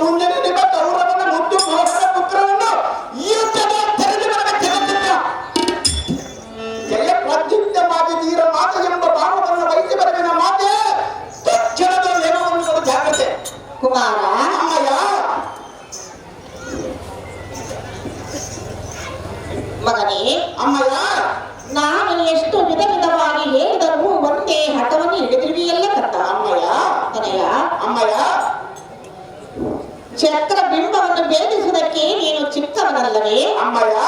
mundo ಚಿಕ್ಕವನಲ್ಲವೇ ಅಮ್ಮಯ್ಯ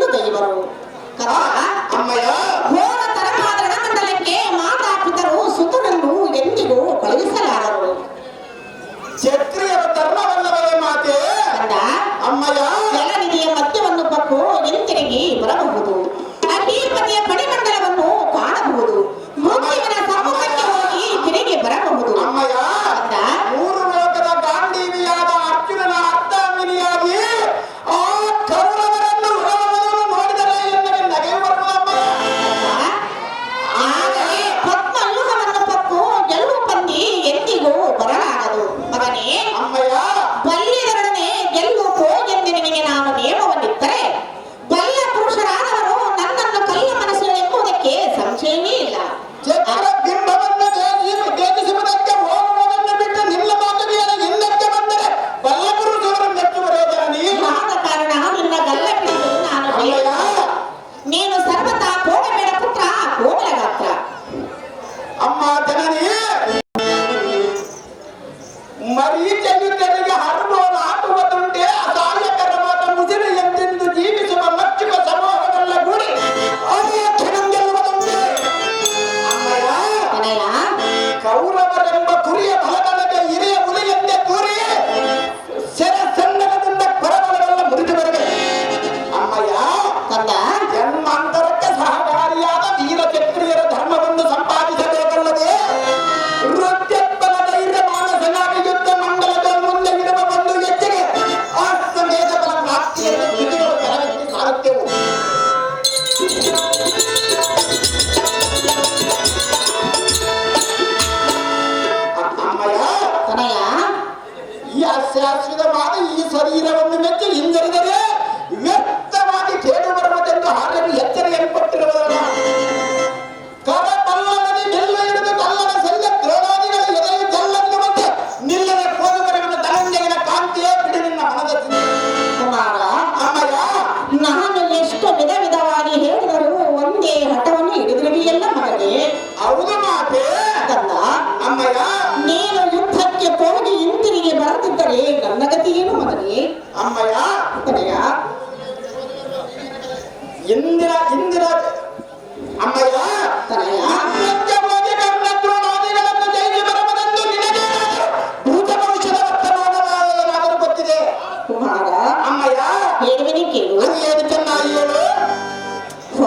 दैवरू। कदा Tekrar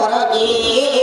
করবি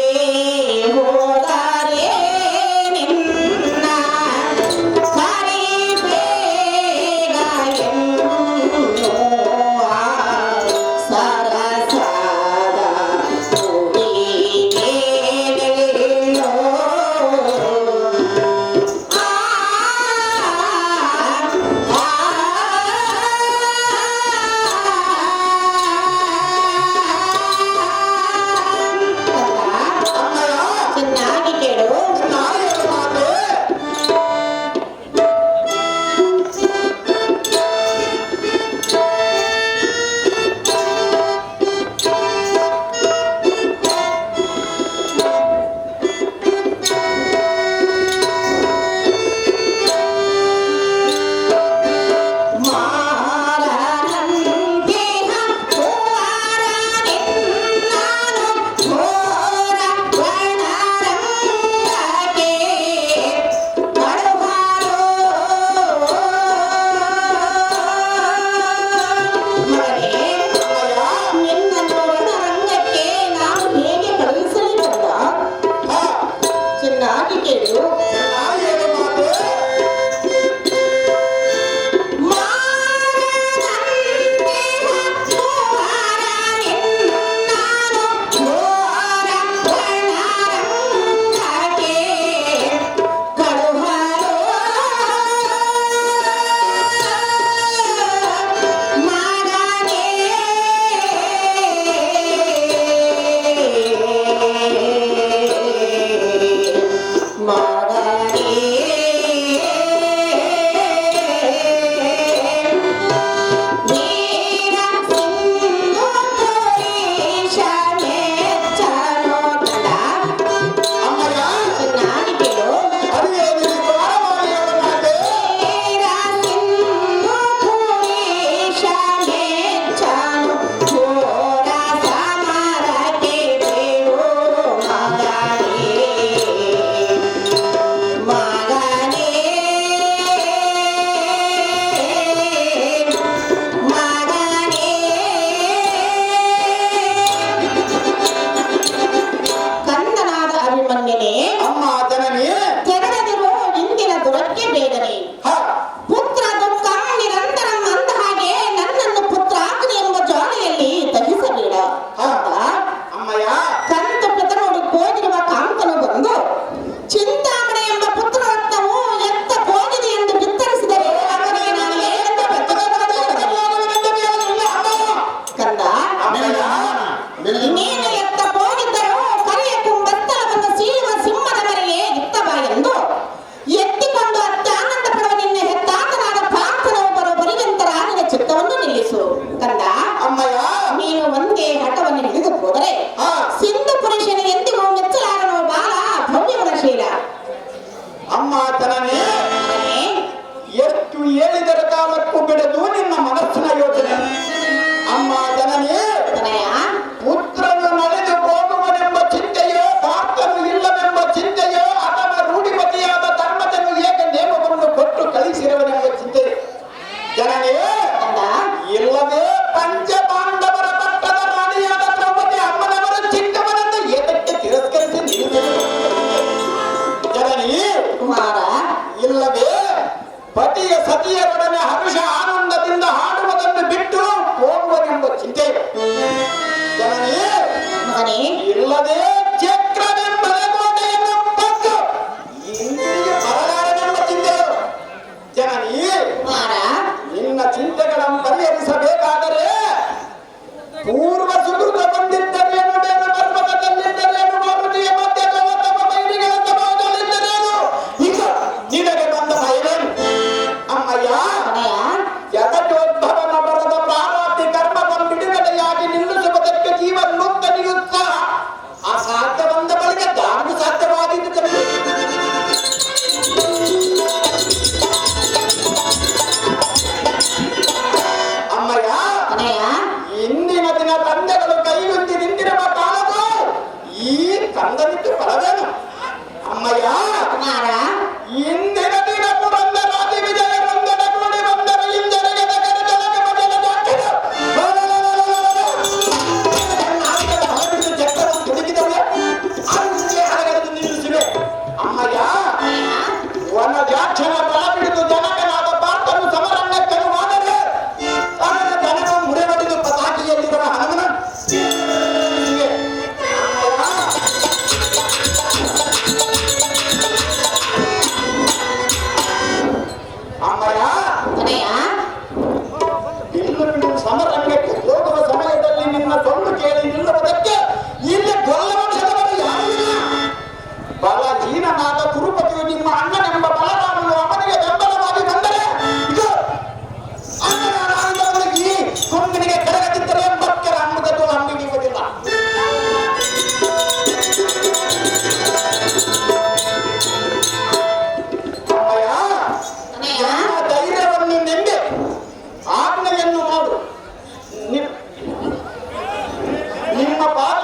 అందరికీ బలవేను అమ్మయ్యా! ಅರಸನಾದ ಕುರುಪತಿಯು ನಿಮ್ಮ ಅಣ್ಣನೆಂಬ ಬಲರಾಮನು ಅವನಿಗೆ ಬೆಂಬಲವಾಗಿ ಬಂದರೆ ಇದು ಅಣ್ಣನಾದವನಿಗೆ ಸುಮ್ಮನಿಗೆ ಕರಗದಿದ್ದರೆ ಭಕ್ತರ ಅನ್ನಗದು ಹಮ್ಮಿಗೆ ಇರುವುದಿಲ್ಲ ಧೈರ್ಯವನ್ನು ನಿಂದೆ ಆಜ್ಞೆಯನ್ನು ಮಾಡು. ನಿಮ್ಮ ಪಾದ